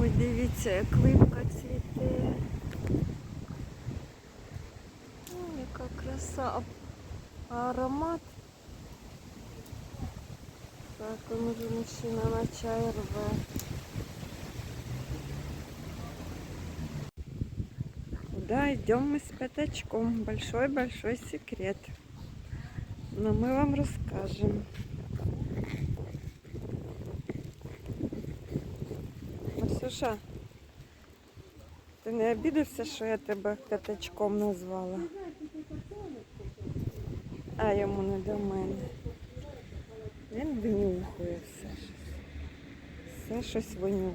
Ой, дивіться, як липка цвіте. Ой, яка краса. А- А аромат. Так, он уже мужчина на чай рве. Куда идем мы с пятачком? Большой-большой секрет. Но мы вам расскажем. Масюша, ти не обідався, що я тебе п'ятачком назвала? А йому не до мене. Він винюхує все. Все щось винюхує.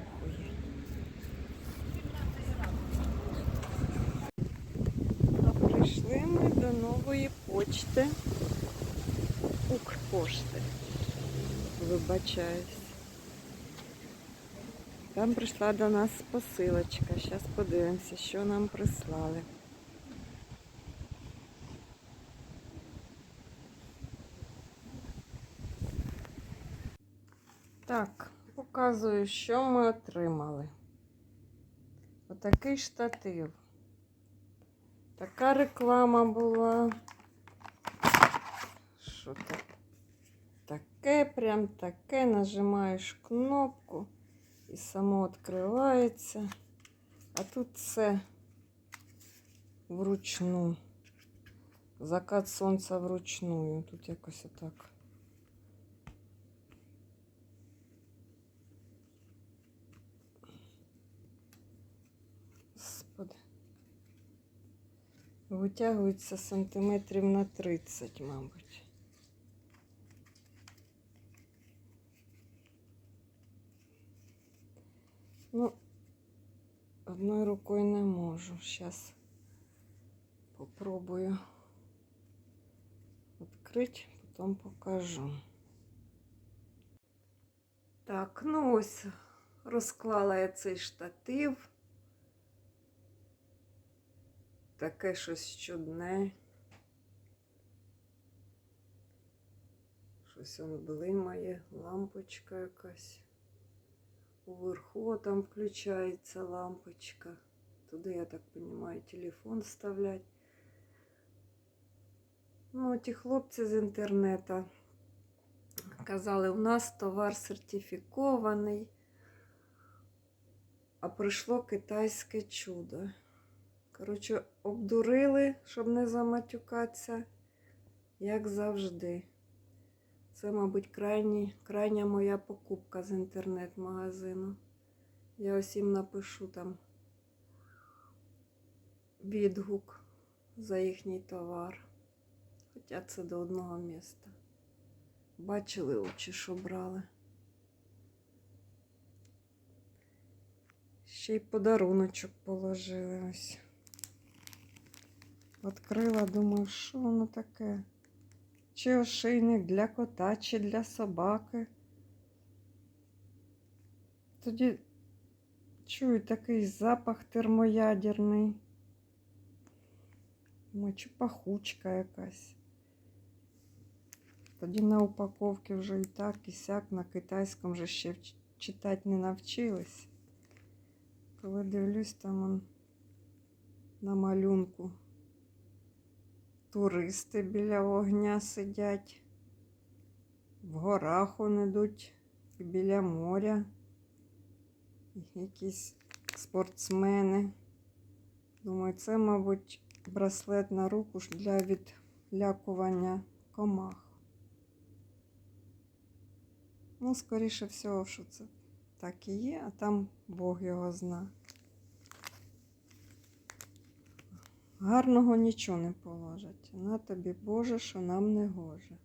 А прийшли ми до нової почти. Укрпошти. Вибачаюсь. Там прийшла до нас посилочка. Зараз подивимося, що нам прислали. Так, показую, що ми отримали. Отакий штатив. Така реклама була. Що так? Таке, прям таке. Нажимаєш кнопку і само відкривається. А тут все вручну. Закат сонця вручную. Тут якось отак. Витягується сантиметрів на 30, мабуть. Ну, одною рукою не можу. Зараз попробую відкрити, потім покажу. Так, ну ось розклала я цей штатив. Таке щось чудне. Щось он блимає, лампочка якась. Уверху там включається лампочка. Туди, я так розумію, телефон вставлять. Ну, ті хлопці з інтернету казали, у нас товар сертифікований, а прийшло китайське чудо. Коротше, обдурили, щоб не заматюкатися, як завжди. Це, мабуть, крайні, крайня моя покупка з інтернет-магазину. Я їм напишу там відгук за їхній товар. Хоча це до одного міста. Бачили очі, що брали. Ще й подаруночок положили ось. Відкрила, думаю, що воно таке? Чи ошейник для кота, чи для собаки. Тоді чую такий запах термоядерний. Чи пахучка якась. Тоді на упаковці вже і так, і сяк, на китайському вже ще читати не навчилась. Коли дивлюсь, там он на малюнку туристи біля вогня сидять, в горах он ідуть біля моря. Якісь спортсмени. Думаю, це, мабуть, браслет на руку для відлякування комах. Ну, скоріше всього, що це так і є, а там Бог його зна. Гарного нічого не положать. На тобі, Боже, що нам не гоже.